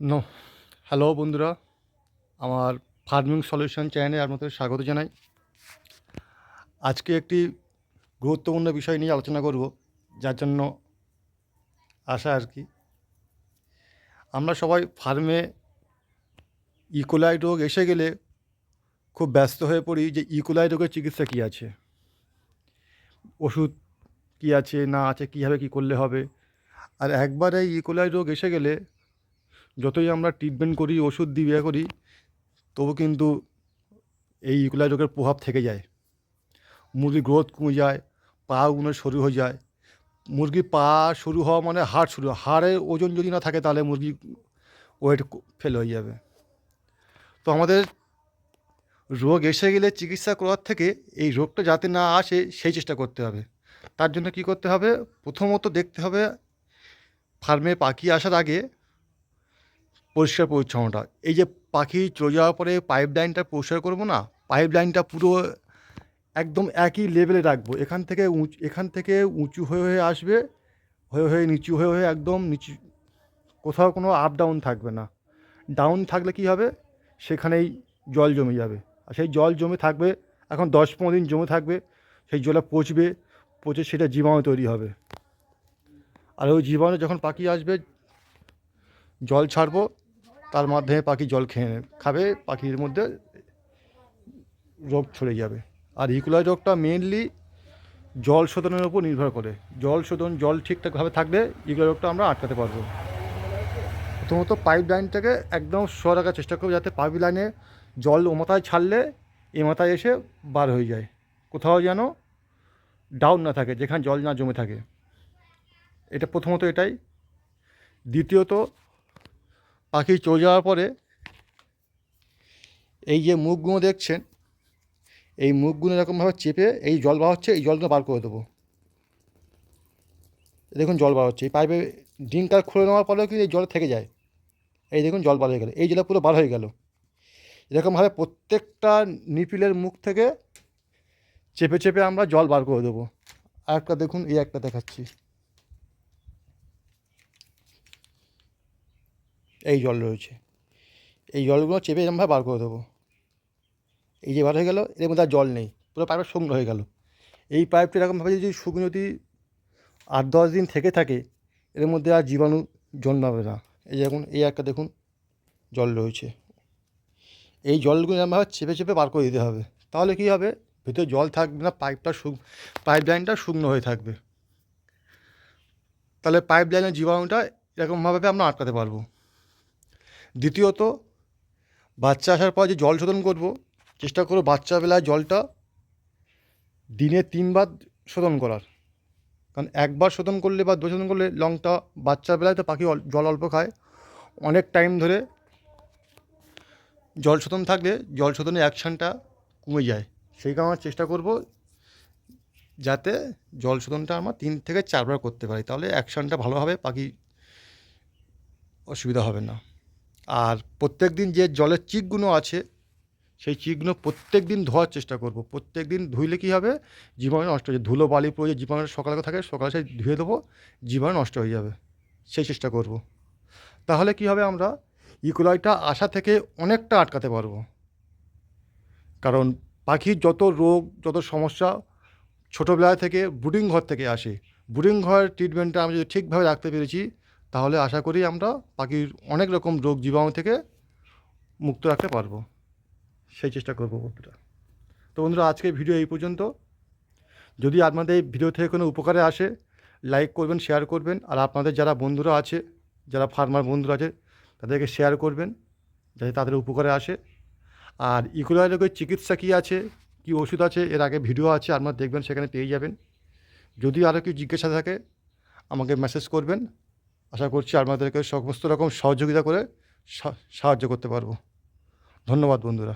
No hello বন্ধুরা। আমার farming solution চ্যানেলে আপনাদের স্বাগত জানাই। আজকে একটি গুরুত্বপূর্ণ বিষয় নিয়ে আলোচনা করব, যার জন্য আশা আর কি। আমরা সবাই ফার্মে ইকোলাই রোগ এসে গেলে খুব ব্যস্ত হয়ে পড়ি যে ইকোলাই রোগের চিকিৎসা কী আছে? ওষুধ কী আছে, না আছে, কীভাবে কী করলে হবে? আর একবার এই ইকোলাই রোগ এসে গেলে যতই আমরা ট্রিটমেন্ট করি, ওষুধ দিই বিয়ে করি, তবু কিন্তু এই ইকোলাই রোগের প্রভাব থেকে যায়। মুরগির গ্রোথ কমে যায় পাগুলো সরু হয়ে যায়। মুরগি পা শুরু হওয়া মানে হাড় শুরু হাড়ের ওজন যদি না থাকে, তাহলে মুরগি ওয়েট ফেল হয়ে যাবে। তো আমাদের রোগ এসে গেলে চিকিৎসা করার থেকে এই রোগটা যাতে না আসে, সেই চেষ্টা করতে হবে। তার জন্য কি করতে হবে? প্রথমত দেখতে হবে ফার্মে পাখি আসার আগে পরিষ্কার পরিচ্ছন্নতা। এই যে পাখি চলে যাওয়ার পরে পাইপ লাইনটা পরিষ্কার করব না পাইপ লাইনটা পুরো একদম একই লেভেলে রাখব। এখান থেকে উঁচু, এখান থেকে উঁচু হয়ে হয়ে আসবে, হয়ে হয়ে নিচু হয়ে হয়ে একদম নিচু, কোথাও কোনো আপ ডাউন থাকবে না। ডাউন থাকলে কি হবে? সেখানেই জল জমে যাবে। আর সেই জল জমে থাকবে, এখন দশ পনেরো দিন জমে থাকবে, সেই জলে পচবে, পচে সেটা জীবাণু তৈরি হবে। আর ওই জীবাণু যখন পাখি আসবে, জল ছাড়বো তার মাধ্যমে পাখি জল খেয়ে নেবে খাবে, পাখির মধ্যে রোগ ছড়ে যাবে। আর ইকুলাই রোগটা মেনলি জল শোধনের উপর নির্ভর করে। জল শোধন, জল ঠিকঠাকভাবে থাকলে ইকুলাই রোগটা আমরা আটকাতে পারব। প্রথমত পাইপ লাইনটাকে একদম সর রাখার চেষ্টা করব যাতে পাইপ লাইনে জল ও মাথায় ছাড়লে এ মাথায় এসে বার হয়ে যায়। কোথাও যেন ডাউন না থাকে, যেখানে জল না জমে থাকে। এটা প্রথমত এটাই। দ্বিতীয়ত পাখি চলে যাওয়ার পরে এই যে মুখগুলো দেখছেন, এই মুখগুলো এরকমভাবে চেপে এই জল বার হচ্ছে, এই জলগুলো বার করে দেবো। দেখুন জল বার হচ্ছে, এই পাইপে ডিঙ্কার খুলে নেওয়ার পরেও কিন্তু এই জল থেকে যায়। এই দেখুন জল বার হয়ে গেল, এই জলে পুরো বার হয়ে গেল। এরকমভাবে প্রত্যেকটা নিপিলের মুখ থেকে চেপে চেপে আমরা জল বার করে দেবো। আর একটা দেখুন, এই একটা দেখাচ্ছি। এই জল রয়েছে। এই জলগুলো চেপে এরমভাবে বার করে দেবো। এই যে বার হয়ে গেলো, এর মধ্যে আর জল নেই, পুরো পাইপটা শুকনো হয়ে গেল। এই পাইপটা এরকমভাবে যদি শুকনো যদি আট দশ দিন থেকে থাকে, এর মধ্যে আর জীবাণু জন্মাবে না। এই দেখুন, এই একটা দেখুন, জল রয়েছে। এই জলগুলো এরকমভাবে চেপে চেপে বার করে দিতে হবে। তাহলে কী হবে? ভিতরে জল থাকবে না, পাইপটা শুক পাইপ লাইনটা শুকনো হয়ে থাকবে। তাহলে পাইপ লাইনের জীবাণুটা এরকমভাবে আমরা আটকাতে পারব। দ্বিতীয়ত, বাচ্চা আসার পর যে জল শোধন করব, চেষ্টা করব বাচ্চাবেলায় জলটা দিনে তিনবার শোধন করার। কারণ একবার শোধন করলে বা দু শোধন করলে লংটা বাচ্চাবেলায় তো পাখি জল অল্প খায়। অনেক টাইম ধরে জল শোধন থাকলে জল শোধনের অ্যাকশানটা কমে যায়। সেই কারণে চেষ্টা করব যাতে জল শোধনটা আমরা তিন থেকে চারবার করতে পারি, তাহলে অ্যাকশানটা ভালো হবে পাখি অসুবিধা হবে না। আর প্রত্যেক দিন যে জলের চিকগুলো আছে, সেই চিকগুলো প্রত্যেক দিন ধোয়ার চেষ্টা করব। প্রত্যেক দিন ধুইলে কী হবে? জীবাণু নষ্ট হয়ে ধুলো, বালি পড়ে যে জীবাণু সকালে থাকে? সকালে সেই ধুয়ে দেবো, জীবাণু নষ্ট হয়ে যাবে। সেই চেষ্টা করব। তাহলে কী হবে আমরা? ইকোলাইটা আসা থেকে অনেকটা আটকাতে পারব। কারণ পাখির যত রোগ, যত সমস্যা ছোটোবেলা থেকে ব্রুডিং ঘর থেকে আসে। ব্রুডিং ঘর ট্রিটমেন্টটা আমি যদি ঠিকভাবে রাখতে পেরেছি তাহলে আশা করি আমরা পাখির অনেক রকম রোগ জীবাণু থেকে মুক্ত রাখতে পারব। সেই চেষ্টা করব বন্ধুরা তো বন্ধুরা আজকে ভিডিও এই পর্যন্ত। যদি আপনাদের এই ভিডিও থেকে কোনো উপকারে আসে, লাইক করবেন, শেয়ার করবেন। আর আপনাদের যারা বন্ধুরা আছে, যারা ফার্মার বন্ধুরা আছে, তাদেরকে শেয়ার করবেন, যাতে তাদের উপকারে আসে। আর ইকোলাই রোগের চিকিৎসা কী আছে, কী ওষুধ আছে, এর আগে ভিডিও আছে, আপনারা দেখবেন, সেখানে পেয়ে যাবেন। যদি আরও কেউ জিজ্ঞাসা থাকে, আমাকে মেসেজ করবেন। আশা করছি আপনাদেরকে সমস্ত রকম সহযোগিতা করে সাহায্য করতে পারব। ধন্যবাদ বন্ধুরা।